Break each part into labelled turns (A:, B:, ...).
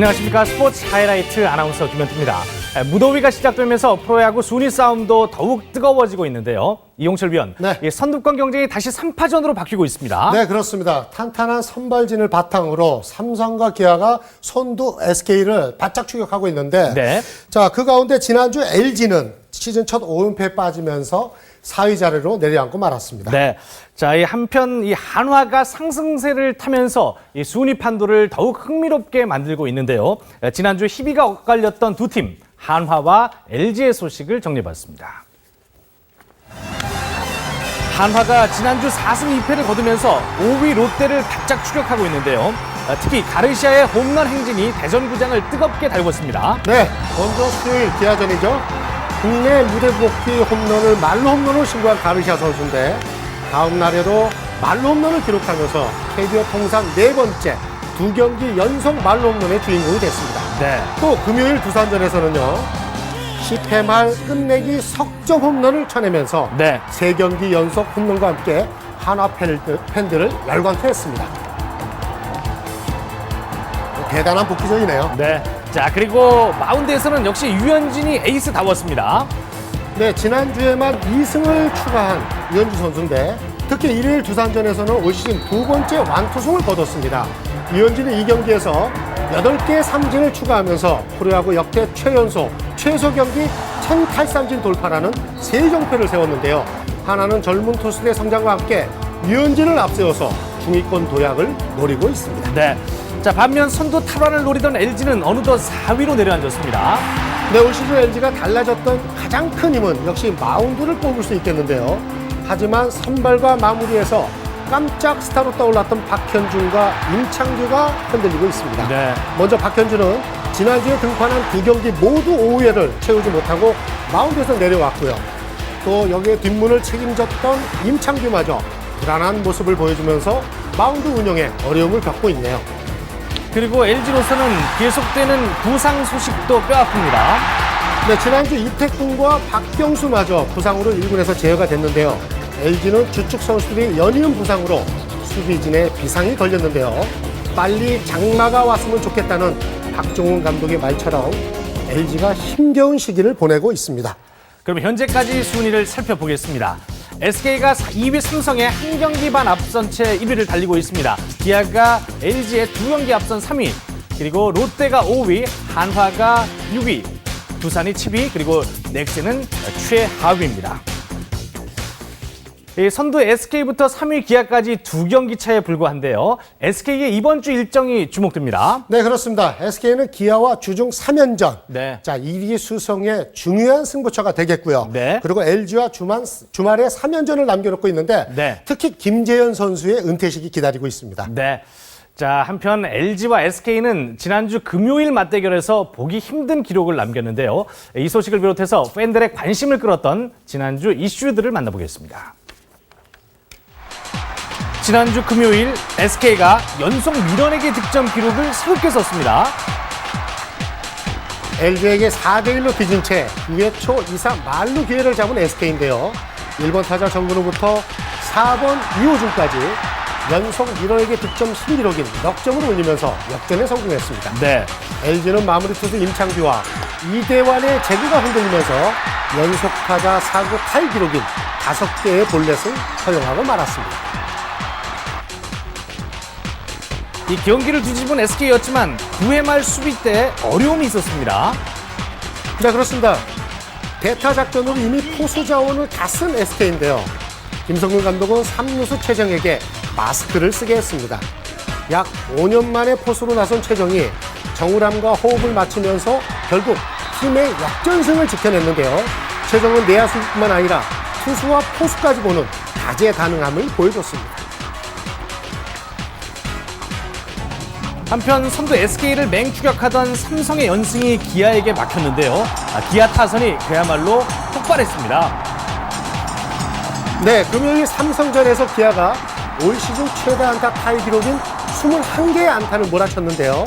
A: 안녕하십니까 스포츠 하이라이트 아나운서 김현태입니다. 에, 무더위가 시작되면서 프로야구 순위 싸움도 더욱 뜨거워지고 있는데요. 이용철 위원,
B: 네.
A: 이 선두권 경쟁이 다시 3파전으로 바뀌고 있습니다.
B: 네, 그렇습니다. 탄탄한 선발진을 바탕으로 삼성과 기아가 선두 SK를 바짝 추격하고 있는데
A: 네.
B: 자, 그 가운데 지난주 LG는 시즌 첫 5연패에 빠지면서 4위 자리로 내려앉고 말았습니다.
A: 네. 자, 이 한편 이 한화가 상승세를 타면서 이 순위 판도를 더욱 흥미롭게 만들고 있는데요. 에, 지난주 희비가 엇갈렸던 두 팀, 한화와 LG의 소식을 정리해봤습니다. 한화가 지난주 4승 2패를 거두면서 5위 롯데를 바짝 추격하고 있는데요. 아, 특히 가르시아의 홈런 행진이 대전구장을 뜨겁게 달궜습니다.
B: 네, 먼저 수요일 기아전이죠. 국내 무대 복귀 홈런을 말로 홈런을 신고한 가르시아 선수인데 다음 날에도 말로 홈런을 기록하면서 KBO 통산 네 번째 두 경기 연속 말로 홈런의 주인공이 됐습니다.
A: 네.
B: 또 금요일 두산전에서는요. 10회 말 끝내기 석점 홈런을 쳐내면서
A: 네.
B: 세 경기 연속 홈런과 함께 한화 팬들- 팬들을 열광케 했습니다. 대단한 복귀전이네요.
A: 네. 자, 그리고 마운드에서는 역시 유현진이 에이스다웠습니다.
B: 네, 지난주에만 2승을 추가한 이현주 선수인데 특히 일요일 두산전에서는 올 시즌 두 번째 완투승을 거뒀습니다. 이현진은 이 경기에서 8개의 삼진을 추가하면서 프로야구 역대 최연소 최소 경기 1000탈삼진 돌파라는 세정패를 세웠는데요. 하나는 젊은 투수들의 성장과 함께 이현진을 앞세워서 중위권 도약을 노리고 있습니다.
A: 네. 자, 반면 선두 탈환을 노리던 LG는 어느덧 4위로 내려앉았습니다.
B: 네, 올 시즌 LG가 달라졌던 가장 큰 힘은 역시 마운드를 뽑을 수 있겠는데요. 하지만 선발과 마무리에서 깜짝 스타로 떠올랐던 박현준과 임창규가 흔들리고 있습니다.
A: 네.
B: 먼저 박현준은 지난주에 등판한 두 경기 모두 5회를 채우지 못하고 마운드에서 내려왔고요. 또 여기에 뒷문을 책임졌던 임창규마저 불안한 모습을 보여주면서 마운드 운영에 어려움을 겪고 있네요.
A: 그리고 LG로서는 계속되는 부상 소식도 뼈아픕니다.
B: 네, 지난주 이태근과 박경수마저 부상으로 1군에서 제어가 됐는데요. LG는 주축 선수들이 연이은 부상으로 수비진에 비상이 걸렸는데요. 빨리 장마가 왔으면 좋겠다는 박종훈 감독의 말처럼 LG가 힘겨운 시기를 보내고 있습니다.
A: 그럼 현재까지 순위를 살펴보겠습니다. SK가 2위 삼성에 한 경기 반 앞선 채 1위를 달리고 있습니다. 기아가 LG에 두 경기 앞선 3위, 그리고 롯데가 5위, 한화가 6위, 두산이 7위, 그리고 넥센은 최하위입니다. 이 선두 SK부터 3위 기아까지 두 경기 차에 불과한데요. SK의 이번 주 일정이 주목됩니다.
B: 네, 그렇습니다. SK는 기아와 주중 3연전.
A: 네.
B: 자, 1위 수성의 중요한 승부처가 되겠고요.
A: 네.
B: 그리고 LG와 주말, 주말에 3연전을 남겨놓고 있는데
A: 네.
B: 특히 김재현 선수의 은퇴식이 기다리고 있습니다.
A: 네. 자, 한편 LG와 SK는 지난주 금요일 맞대결에서 보기 힘든 기록을 남겼는데요. 이 소식을 비롯해서 팬들의 관심을 끌었던 지난주 이슈들을 만나보겠습니다. 지난주 금요일 SK가 연속 밀어내기 득점 기록을 새롭게 썼습니다.
B: LG에게 4대1로 뒤진 채 9회 초 이상 말루 기회를 잡은 SK인데요. 1번 타자 정근우부터 4번 이호준까지 연속 밀어내기 득점 신기록인 넉 점을 올리면서 역전에 성공했습니다.
A: 네.
B: LG는 마무리 투수 임창규와 이대환의 제구가 흔들리면서 연속 타자 사구 탈 기록인 5개의 볼넷을 허용하고 말았습니다.
A: 이 경기를 뒤집은 SK였지만 9회 말 수비 때 어려움이 있었습니다.
B: 자, 그렇습니다. 대타 작전으로 이미 포수 자원을 다 쓴 SK인데요. 김성근 감독은 3루수 최정에게 마스크를 쓰게 했습니다. 약 5년 만에 포수로 나선 최정이 정우람과 호흡을 맞추면서 결국 팀의 역전승을 지켜냈는데요. 최정은 내야수뿐만 아니라 투수와 포수까지 보는 다재다능함을 보여줬습니다.
A: 한편 선두 SK를 맹추격하던 삼성의 연승이 기아에게 막혔는데요. 아, 기아 타선이 그야말로 폭발했습니다.
B: 네, 금요일 삼성전에서 기아가 올 시즌 최다 안타 타이 기록인 21개의 안타를 몰아쳤는데요.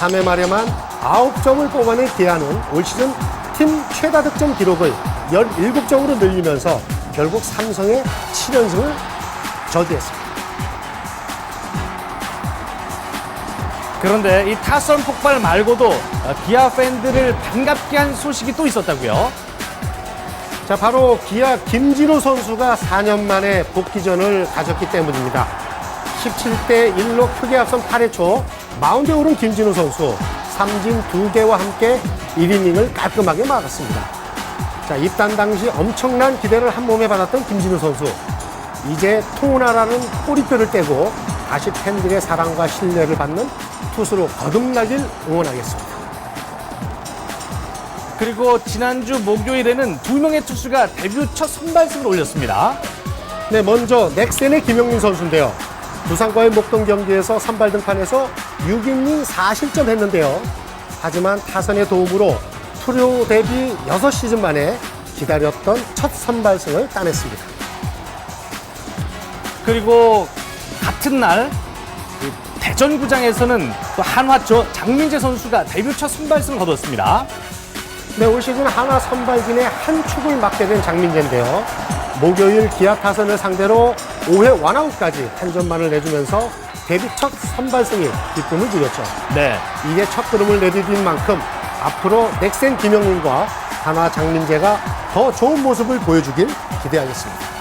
B: 3회 말에만 9점을 뽑아낸 기아는 올 시즌 팀 최다 득점 기록을 17점으로 늘리면서 결국 삼성의 7연승을 저지했습니다.
A: 그런데 이 타선 폭발 말고도 어, 기아 팬들을 반갑게 한 소식이 또 있었다고요.
B: 자, 바로 기아 김진우 선수가 4년 만에 복귀전을 가졌기 때문입니다. 17대 1로 크게 앞선 8회 초 마운드에 오른 김진우 선수 삼진 2개와 함께 1이닝을 깔끔하게 막았습니다. 자, 입단 당시 엄청난 기대를 한 몸에 받았던 김진우 선수. 이제 통나라는 꼬리뼈를 떼고 다시 팬들의 사랑과 신뢰를 받는 투수로 거듭나길 응원하겠습니다.
A: 그리고 지난주 목요일에는 두 명의 투수가 데뷔 첫 선발승을 올렸습니다.
B: 네, 먼저 넥센의 김영민 선수인데요. 부산과의 목동 경기에서 선발 등판에서 6이닝 4실점 했는데요. 하지만 타선의 도움으로 프로 데뷔 6시즌 만에 기다렸던 첫 선발승을 따냈습니다.
A: 그리고 같은 날그 대전구장에서는 또 한화조 장민재 선수가 데뷔 첫 선발승을 거뒀습니다.
B: 네, 올 시즌 하나 선발진의 한 축을 맡게 된 장민재인데요. 목요일 기아 타선을 상대로 5회 완아웃까지 한 점만을 내주면서 데뷔 첫 선발승이 기쁨을 부렸죠.
A: 네.
B: 이게 첫 걸음을 내디딘 만큼 앞으로 넥센 김영민과 한화 장민재가 더 좋은 모습을 보여주길 기대하겠습니다.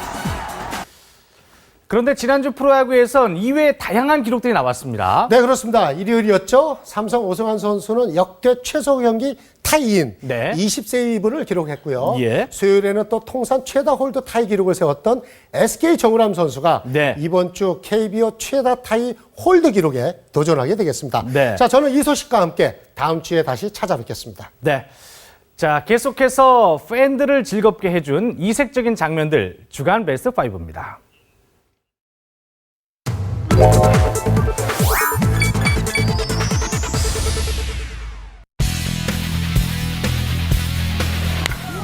A: 그런데 지난주 프로야구에선 이외에 다양한 기록들이 나왔습니다.
B: 네, 그렇습니다. 일요일이었죠. 삼성 오승환 선수는 역대 최소 경기 타이인
A: 네.
B: 20세이브를 기록했고요.
A: 예.
B: 수요일에는 또 통산 최다 홀드 타이 기록을 세웠던 SK 정우람 선수가
A: 네.
B: 이번 주 KBO 최다 타이 홀드 기록에 도전하게 되겠습니다.
A: 네.
B: 자, 저는 이 소식과 함께 다음 주에 다시 찾아뵙겠습니다.
A: 네. 자, 계속해서 팬들을 즐겁게 해준 이색적인 장면들 주간 베스트 5입니다.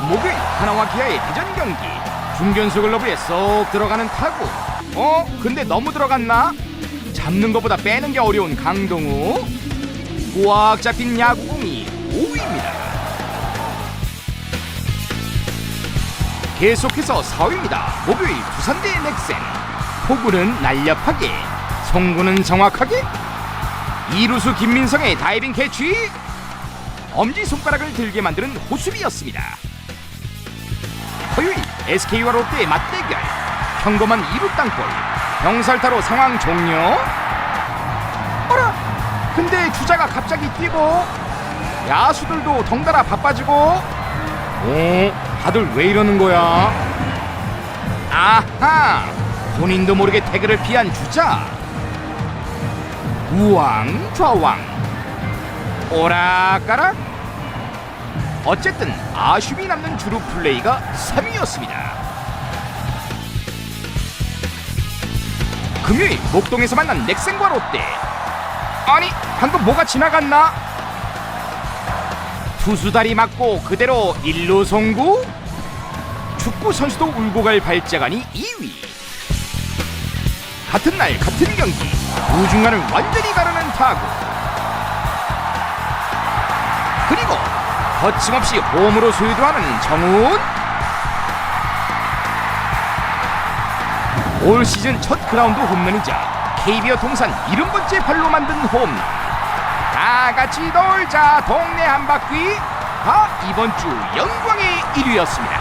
C: 목요일 하나와 기아의 대전 경기. 중견수 글러브에 쏙 들어가는 타구. 어? 근데 너무 들어갔나? 잡는 것보다 빼는 게 어려운 강동우. 꽉 잡힌 야구공이 5위입니다. 계속해서 4위입니다. 목요일 두산 대 넥센. 포구는 날렵하게 송구는 정확하게 이루수 김민성의 다이빙 캐치. 엄지손가락을 들게 만드는 호수비였습니다. 토요일 SK와 롯데의 맞대결. 평범한 2루 땅볼. 병살타로 상황 종료. 어라! 근데 주자가 갑자기 뛰고 야수들도 덩달아 바빠지고. 어? 다들 왜 이러는 거야? 아하! 본인도 모르게 태그를 피한 주자 우왕 좌왕 오락가락 어쨌든 아쉬움이 남는 주루 플레이가 3위였습니다. 금요일 목동에서 만난 넥센과 롯데. 아니 방금 뭐가 지나갔나? 투수다리 맞고 그대로 일루 송구. 축구 선수도 울고 갈 발자간이 2위. 같은 날 같은 경기 우중간을 완전히 가르는 타구. 그리고 거침없이 홈으로 수유도하는 정훈 올 시즌 첫 그라운드 홈런이자 KBO 통산 70번째 발로 만든 홈런 다 같이 놀자 동네 한 바퀴. 다 이번 주 영광의 1위였습니다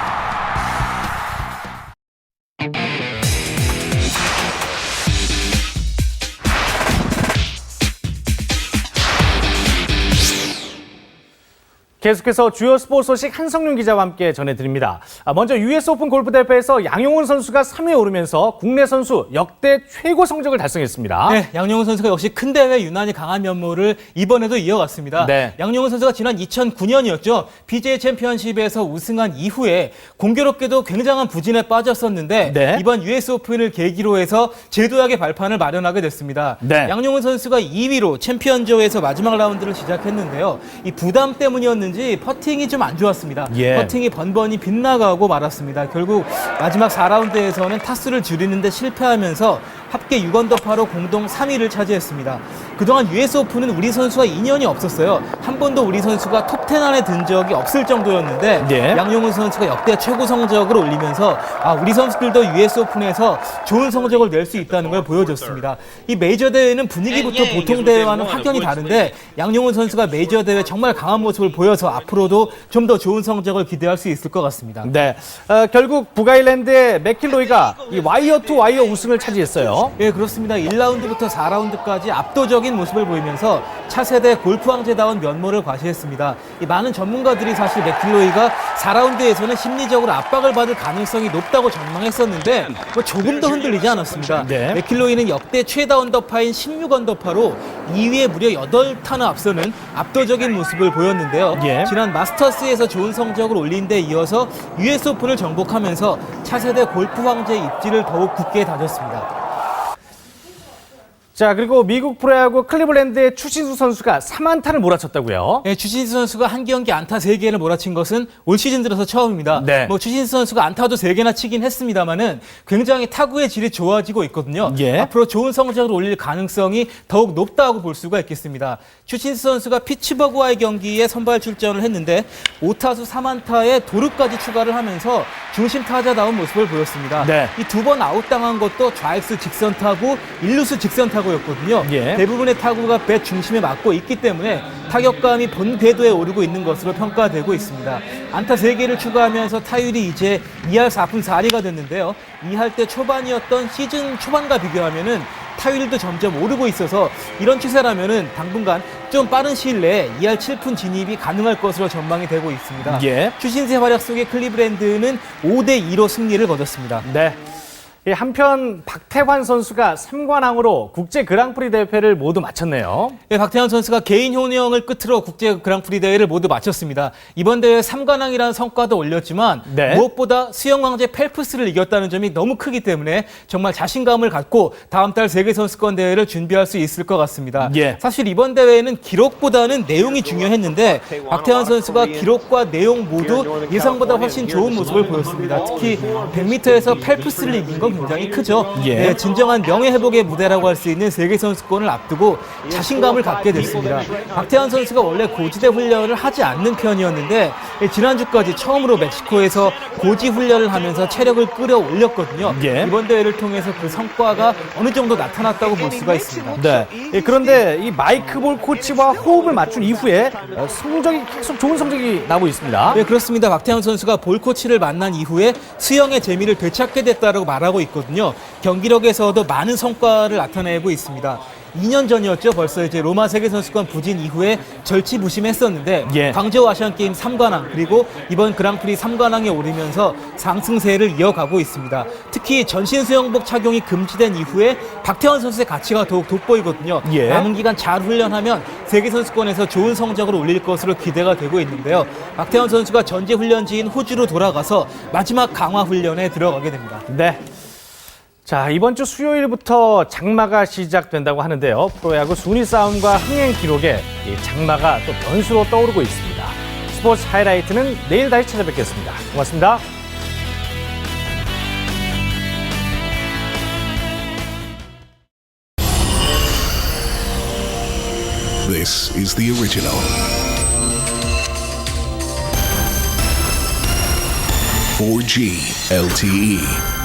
A: 계속해서 주요 스포츠 소식 한성윤 기자와 함께 전해드립니다. 아, 먼저 US 오픈 골프 대회에서 양용훈 선수가 3위에 오르면서 국내 선수 역대 최고 성적을 달성했습니다.
D: 네, 양용훈 선수가 역시 큰 대회 유난히 강한 면모를 이번에도 이어갔습니다.
A: 네.
D: 양용훈 선수가 지난 2009년이었죠. PGA 챔피언십에서 우승한 이후에 공교롭게도 굉장한 부진에 빠졌었는데
A: 네.
D: 이번 US 오픈을 계기로 해서 제도약의 발판을 마련하게 됐습니다.
A: 네.
D: 양용훈 선수가 2위로 챔피언조에서 마지막 라운드를 시작했는데요. 이 부담 때문이었는지 퍼팅이 좀 안 좋았습니다.
A: 예.
D: 퍼팅이 번번이 빗나가 고 말았습니다. 결국 마지막 4라운드에서는 타수를 줄이는데 실패하면서 합계 6언더파로 공동 3위를 차지했습니다. 그동안 US 오픈은 우리 선수와 인연이 없었어요. 한 번도 우리 선수가 톱10 안에 든 적이 없을 정도였는데
A: 예.
D: 양용훈 선수가 역대 최고 성적을 올리면서 아, 우리 선수들도 US 오픈에서 좋은 성적을 낼 수 있다는 걸 보여줬습니다. 이 메이저 대회는 분위기부터 보통 대회와는 확연히 다른데 양용훈 선수가 메이저 대회 정말 강한 모습을 보여서 앞으로도 좀 더 좋은 성적을 기대할 수 있을 것 같습니다.
A: 네, 어, 결국 북아일랜드의 맥킬로이가 이 와이어 투 와이어 우승을 차지했어요.
D: 예, 그렇습니다. 1라운드부터 4라운드까지 압도적인 모습을 보이면서 차세대 골프 왕제다운 면모를 과시했습니다. 이 많은 전문가들이 사실 맥킬로이가 4라운드에서는 심리적으로 압박을 받을 가능성이 높다고 전망했었는데 뭐 조금 더 흔들리지 않았습니다.
A: 네.
D: 맥킬로이는 역대 최다 언더파인 16 언더파로 2위에 무려 8타나 앞서는 압도적인 모습을 보였는데요.
A: 예.
D: 지난 마스터스에서 좋은 성적을 올린 데 이어서 US 오픈을 정복하면서 차세대 골프 황제 입지를 더욱 굳게 다졌습니다.
A: 자, 그리고 미국 프로야구 클리블랜드의 추신수 선수가 3안타를 몰아쳤다고요.
D: 네, 추신수 선수가 한 경기 안타 3개를 몰아친 것은 올 시즌 들어서 처음입니다.
A: 네.
D: 뭐 추신수 선수가 안타도 3개나 치긴 했습니다만은 굉장히 타구의 질이 좋아지고 있거든요.
A: 예.
D: 앞으로 좋은 성적을 올릴 가능성이 더욱 높다고 볼 수가 있겠습니다. 추신수 선수가 피츠버그와의 경기에 선발 출전을 했는데 5타수 3안타에 도루까지 추가를 하면서 중심 타자다운 모습을 보였습니다.
A: 네.
D: 이 두 번 아웃당한 것도 좌익수 직선 타구, 일루수 직선 타 구였거든요.
A: 예.
D: 대부분의 타구가 배 중심에 맞고 있기 때문에 타격감이 본 궤도에 오르고 있는 것으로 평가되고 있습니다. 안타 3개를 추가하면서 타율이 이제 2할 4푼 4리가 됐는데요. 2할 때 초반이었던 시즌 초반과 비교하면은 타율도 점점 오르고 있어서 이런 추세라면은 당분간 좀 빠른 시일 내에 2할 7푼 진입이 가능할 것으로 전망이 되고 있습니다.
A: 예.
D: 추신세 활약 속에 클리브랜드는 5대 2로 승리를 거뒀습니다.
A: 네. 이 한편 박태환 선수가 3관왕으로 국제 그랑프리 대회를 모두 마쳤네요.
D: 네, 박태환 선수가 개인 효능을 끝으로 국제 그랑프리 대회를 모두 마쳤습니다. 이번 대회 3관왕이라는 성과도 올렸지만
A: 네.
D: 무엇보다 수영 왕제 펠프스를 이겼다는 점이 너무 크기 때문에 정말 자신감을 갖고 다음 달 세계 선수권 대회를 준비할 수 있을 것 같습니다.
A: 예.
D: 사실 이번 대회는 기록보다는 내용이 중요했는데 박태환 선수가 기록과 내용 모두 예상보다 훨씬 좋은 모습을 보였습니다. 특히 100m에서 펠프스를 이긴 건 굉장히 크죠.
A: 예.
D: 네, 진정한 명예 회복의 무대라고 할 수 있는 세계 선수권을 앞두고 자신감을 갖게 됐습니다. 박태환 선수가 원래 고지대 훈련을 하지 않는 편이었는데 예, 지난주까지 처음으로 멕시코에서 고지 훈련을 하면서 체력을 끌어올렸거든요.
A: 예.
D: 이번 대회를 통해서 그 성과가 어느 정도 나타났다고 볼 수가 있습니다.
A: 네. 예, 그런데 이 마이크 볼 코치와 호흡을 맞춘 이후에 어, 성적이 계속 좋은 성적이 나오고 있습니다.
D: 네, 그렇습니다. 박태환 선수가 볼 코치를 만난 이후에 수영의 재미를 되찾게 됐다고 말하고 있거든요. 경기력에서도 많은 성과를 나타내고 있습니다. 2년 전이었죠. 벌써 이제 로마 세계 선수권 부진 이후에 절치부심했었는데
A: 예.
D: 광저우 아시안 게임 3관왕 그리고 이번 그랑프리 3관왕에 오르면서 상승세를 이어가고 있습니다. 특히 전신 수영복 착용이 금지된 이후에 박태환 선수의 가치가 더욱 돋보이거든요.
A: 예.
D: 남은 기간 잘 훈련하면 세계 선수권에서 좋은 성적을 올릴 것으로 기대가 되고 있는데요. 박태환 선수가 전제 훈련지인 호주로 돌아가서 마지막 강화 훈련에 들어가게 됩니다.
A: 네. 자, 이번 주 수요일부터 장마가 시작된다고 하는데요. 프로야구 순위 싸움과 흥행 기록에 이 장마가 또 변수로 떠오르고 있습니다. 스포츠 하이라이트는 내일 다시 찾아뵙겠습니다. 고맙습니다.
E: This is the original. G LTE.